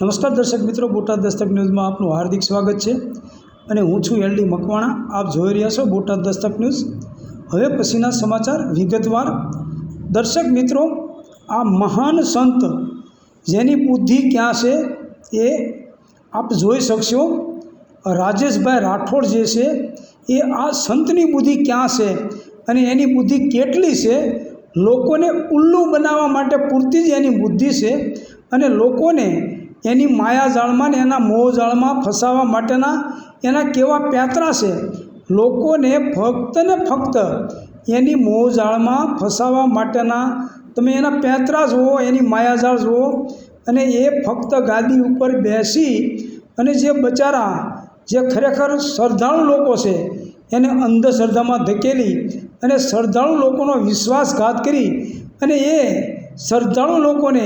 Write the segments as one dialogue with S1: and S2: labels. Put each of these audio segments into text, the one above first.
S1: નમસ્કાર દર્શક મિત્રો, બોટાદ દસ્તક ન્યૂઝમાં આપનું હાર્દિક સ્વાગત છે અને હું છું એલડી મકવાણા. આપ જોઈ રહ્યા છો બોટાદ દસ્તક ન્યૂઝ. હવે પછીના સમાચાર વિગતવાર. દર્શક મિત્રો, આ મહાન સંત જેની બુદ્ધિ ક્યાં છે એ આપ જોઈ શકશો. રાજેશભાઈ રાઠોડ જે છે એ આ સંતની બુદ્ધિ ક્યાં છે અને એની બુદ્ધિ કેટલી છે? લોકોને ઉલ્લુ બનાવવા માટે પૂરતી જ એની બુદ્ધિ છે અને લોકોને એની માયાજાળમાં ને એના મોહજાળમાં ફસાવા માટેના એના કેવા પ્યાતરા છે. લોકોને ફક્ત ને ફક્ત એની મોહજાળમાં ફસાવા માટેના તમે એના પેંતરા જુઓ, એની માયાજાળ જુઓ અને એ ફક્ત ગાદી ઉપર બેસી અને જે બચારા, જે ખરેખર શ્રદ્ધાળુ લોકો છે, એને અંધશ્રદ્ધામાં ધકેલી અને શ્રદ્ધાળુ લોકોનો વિશ્વાસઘાત કરી અને એ શ્રદ્ધાળુ લોકોને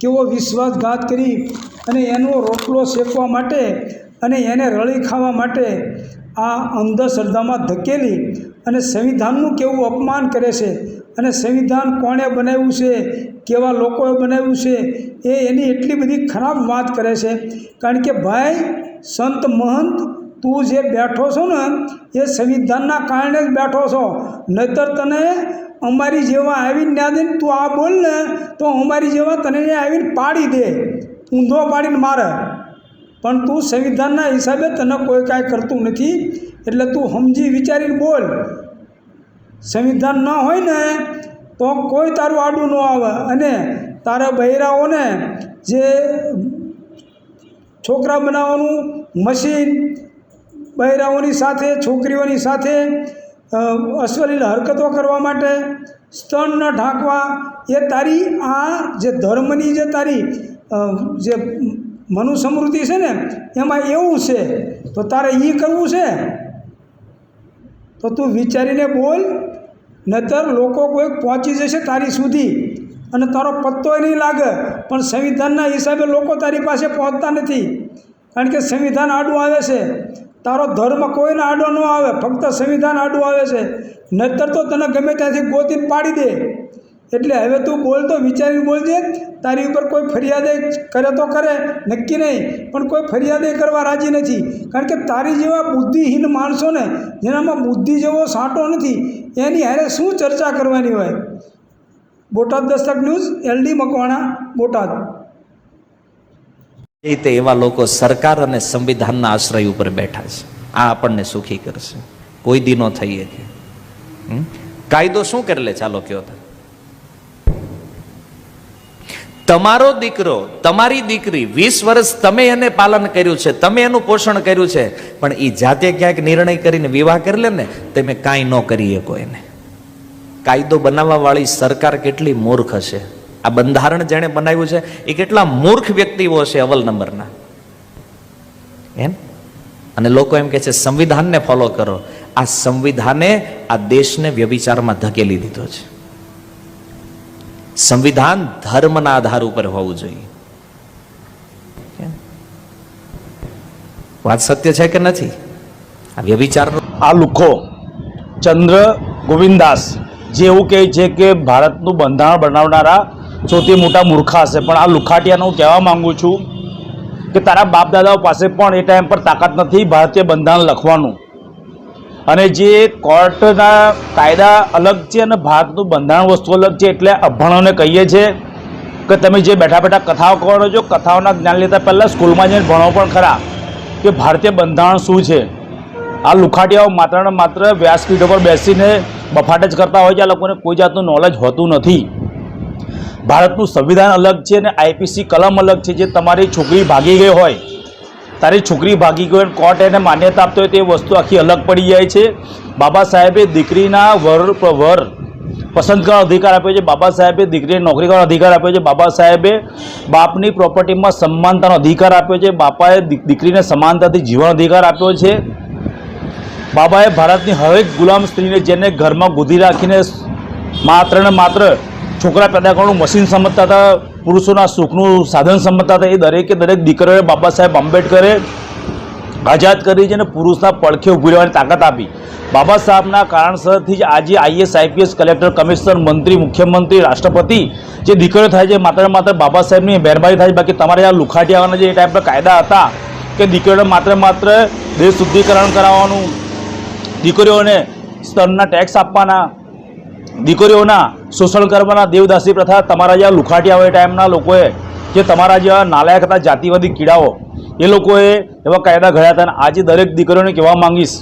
S1: કેવો વિશ્વાસઘાત કરી અને એનો રોટલો શેકવા માટે અને એને રળી ખાવા માટે આ અંધશ્રદ્ધામાં ધકેલી અને સંવિધાનનું કેવું અપમાન કરે છે અને સંવિધાન કોણે બનાવ્યું છે, કેવા લોકોએ બનાવ્યું છે, એ એની એટલી બધી ખરાબ વાત કરે છે. કારણ કે ભાઈ, સંત મહંત તું જે બેઠો છો ને, એ સંવિધાનના કારણે જ બેઠો છો. નહીતર તને અમારી જેવા આવીને ના દે તું આ બોલ ને, તો અમારી જેવા તને આવીને પાડી દે. ઊંધો પાડીને મારે. પણ તું સંવિધાનના હિસાબે તને કોઈ કાંઈ કરતું નથી. એટલે તું સમજી વિચારીને બોલ. સંવિધાન ન હોય ને, તો કોઈ તારું આડું ન આવે. અને તારા બહેરાઓને જે છોકરા બનાવવાનું મશીન બહેરાઓની સાથે, છોકરીઓની સાથે અશ્વલીલ હરકતો કરવા માટે સ્તન ન ઢાંકવા, એ તારી આ જે ધર્મની જે તારી જે મનુસમૃદ્ધિ છે ને, એમાં એવું છે, તો તારે એ કરવું છે? તો તું વિચારીને બોલ નતર લોકો કોઈ પહોંચી જશે તારી સુધી, અને તારો પત્તોય નહીં લાગે, પણ સંવિધાનના હિસાબે લોકો તારી પાસે પહોંચતા નથી. કારણ કે સંવિધાન આડું આવે છે. તારો ધર્મ કોઈને આડો ન આવે ફક્ત સંવિધાન આડું આવે છે. નહીતર તો તને ગમે ત્યાંથી ગોતીને પાડી દે. એટલે હવે તું બોલ તો, વિચારીને બોલજે તારી ઉપર કોઈ ફરિયાદે કરે તો કરે, નક્કી નહીં. પણ કોઈ ફરિયાદે કરવા રાજી નથી. કારણ કે તારી જેવા બુદ્ધિહીન માણસોને જેનામાં બુદ્ધિ જેવો સાંટો નથી, એની હારે શું ચર્ચા કરવાની હોય? Botad Dastak news, LD Makwana, Botad.
S2: રીતે એવા લોકો સરકાર અને સંવિધાનના આશ્રય ઉપર બેઠા છે. આ આપણને સુખી કરશે. કોઈ દિનો થઈએ કે? કાયદો શું કરી લે? ચાલો કયો તમારો દીકરો, તમારી દીકરી વીસ વર્ષ તમે એને પાલન કર્યું છે, તમે એનું પોષણ કર્યું છે, પણ એ જાતે ક્યાંક નિર્ણય કરીને વિવાહ કરી લે ને તમે કાંઈ ન કરી શકો એને કાયદો બનાવવા વાળી સરકાર કેટલી મૂર્ખ હશે. આ બંધારણ જેણે બનાવ્યું છે, એ કેટલા મૂર્ખ વ્યક્તિઓ છે અવલ નંબરના. એમ? અને લોકો એમ કે છે, સંવિધાનને ફોલો કરો. આ સંવિધાને, આ દેશને વ્યભિચારમાં ધકેલી દીધો છે. સંવિધાન ધર્મના આધાર ઉપર હોવું જોઈએ. વાત સત્ય છે કે નથી? આ વ્યભિચાર
S3: આ લુખો ચંદ્ર ગોવિંદાસ જે એવું કહે છે કે ભારતનું બંધારણ બનાવનારા સૌથી મોટા મૂર્ખા હશે. પણ આ લુખાટિયાને હું કહેવા માગું છું કે તારા બાપ દાદાઓ પાસે પણ એ ટાઈમ પર તાકાત નથી ભારતીય બંધારણ લખવાનું. અને જે કોર્ટના કાયદા અલગ છે અને ભારતનું બંધારણ વસ્તુ અલગ છે એટલે અભણોને કહીએ છીએ કે તમે જે બેઠા બેઠા કથાઓ કરો છો, કથાઓના જ્ઞાન લેતા પહેલાં સ્કૂલમાં જઈને ભણો પણ ખરા કે ભારતીય બંધારણ શું છે? આ લુખાટિયાઓ માત્ર ને માત્ર વ્યાસપીઠો પર બેસીને બફાટ જ કરતા હોય છે. આ લોકોને કોઈ જાતનું નોલેજ હોતું નથી. ભારતનું સંવિધાન અલગ છે અને આઈપીસી કલમ અલગ છે જે તમારી છોકરી ભાગી ગઈ હોય. તારી છોકરી ભાગી ગઈ હોય કોર્ટ એને માન્યતા આપતો હોય તે વસ્તુ આખી અલગ પડી જાય છે. બાબા સાહેબે દીકરીના વર વર પસંદ કરવાનો અધિકાર આપ્યો છે. બાબા સાહેબે દીકરીને નોકરી કરવાનો અધિકાર આપ્યો છે. બાબા સાહેબે બાપની પ્રોપર્ટીમાં સમાનતાનો અધિકાર આપ્યો છે. બાપાએ દીકરીને સમાનતાથી જીવવાનો અધિકાર આપ્યો છે. બાબાએ ભારતની હરેક ગુલામ સ્ત્રીને જેને ઘરમાં ગુધી રાખીને માત્ર ને માત્ર છોકરા પેદા કરવાનું મશીન સમજતા હતા, પુરુષોના સુખનું સાધન સમજતા હતા. એ દરેકે દરેક દીકરીઓએ બાબા સાહેબ આંબેડકરે આઝાદ કરી છે અને પુરુષના પડખે ઊભી રહેવાની તાકાત આપી. બાબા સાહેબના કારણસરથી જ આજે આઈએસ, આઈપીએસ કલેક્ટર, કમિશનર, મંત્રી, મુખ્યમંત્રી, રાષ્ટ્રપતિ જે દીકરીઓ થાય છે માત્ર માત્ર બાબા સાહેબની મહેરબાની થાય છે. બાકી તમારે આ લુખાટિયાવાના જે એ ટાઈપના કાયદા હતા કે દીકરીઓને માત્ર માત્ર દેશ શુદ્ધિકરણ કરાવવાનું, દીકરીઓને સ્તરના ટેક્સ આપવાના દીકરીઓના શોષણ કરવાના દેવદાસી પ્રથા તમારા જેવા લુખાટિયા હોય ટાઈમના લોકોએ, જે તમારા જેવા નાલાયક હતા જાતિવાદી કીડાઓ, એ લોકોએ એવા કાયદા ઘડ્યા હતા. અને આજે દરેક દીકરીઓને કહેવા માંગીશ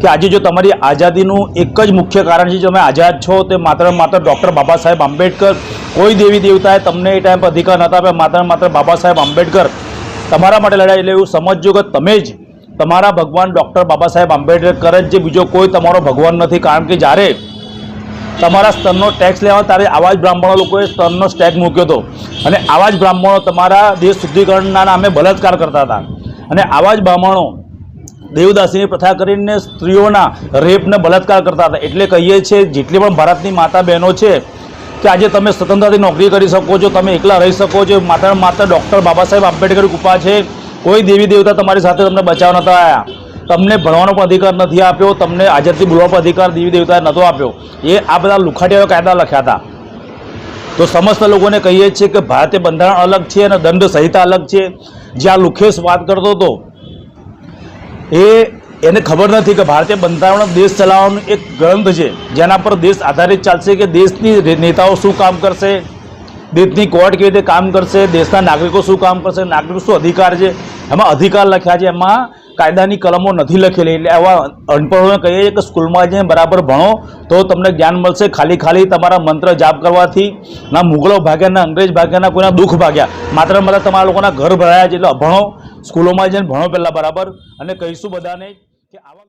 S3: કે આજે જો તમારી આઝાદીનું એક જ મુખ્ય કારણ છે તમે આઝાદ છો, તે માત્ર માત્ર ડૉક્ટર બાબા સાહેબ આંબેડકર, કોઈ દેવી દેવતાએ તમને એ ટાઈમ પર અધિકાર નહોતા આપ્યા. માત્ર માત્ર બાબા સાહેબ આંબેડકર. તમારા માટે લડાઈ એટલે એવું સમજજો કે તમે જ તમારા ભગવાન ડૉક્ટર બાબા સાહેબ આંબેડકર જ જે બીજો કોઈ તમારો ભગવાન નથી. કારણ કે જ્યારે તમારા સ્તરનો ટેક્સ લેવા ત્યારે આવા જ બ્રાહ્મણો લોકોએ સ્તરનો સ્ટેક મૂક્યો હતો. અને આવા જ બ્રાહ્મણો તમારા દેશ શુદ્ધિકરણના નામે બલાત્કાર કરતા હતા. અને આવા જ બ્રાહ્મણો દેવદાસીની પ્રથા કરીને સ્ત્રીઓના રેપને બલાત્કાર કરતા હતા. એટલે કહીએ છીએ, જેટલી પણ ભારતની માતા બહેનો છે, કે આજે તમે સ્વતંત્રતાથી નોકરી કરી શકો છો, તમે એકલા રહી શકો છો, માત્ર ને માત્ર ડૉક્ટર બાબા સાહેબ આંબેડકર કૃપા છે, કોઈ દેવી દેવતા તમારી સાથે તમને બચાવ નતા આવ્યા તમને ભણવાનો પણ અધિકાર નથી આપ્યો, તમને હાજરથી બોલવાનો અધિકાર દેવી દેવતાએ નહોતો આપ્યો. એ આ બધા લુખાટીઓ કાયદા લખ્યા હતા. તો સમસ્ત લોકોને કહીએ છીએ કે ભારતે બંધારણ અલગ છે અને દંડ સંહિતા અલગ છે. જ્યાં લુખેશ વાત કરતો હતો, એ એને ખબર નથી કે ભારતીય બંધારણ દેશ ચલાવવાનો એક ગ્રંથ છે, જેના પર દેશ આધારિત ચાલશે કે દેશની નેતાઓ શું કામ કરશે, દેશની કોર્ટ કેવી રીતે કામ કરશે, દેશના નાગરિકો શું કામ કરશે, નાગરિકો શું અધિકાર છે, એમાં અધિકાર લખ્યા છે. એમાં કાયદાની કલમો નથી લખેલી. એટલે આવા અનપઢોને કહીએ છીએ કે સ્કૂલમાં જઈને બરાબર ભણો તો તમને જ્ઞાન મળશે. ખાલી ખાલી તમારા મંત્ર જાપ કરવાથી ના મુગલો ભાગ્યા, ના અંગ્રેજ ભાગ્યા, ના કોઈના દુઃખ ભાગ્યા. માત્ર માત્ર તમારા લોકોના ઘર ભરાયા છે એટલે ભણો. સ્કૂલોમાં જઈને ભણો પહેલાં બરાબર. અને કહીશું બધાને કે આવા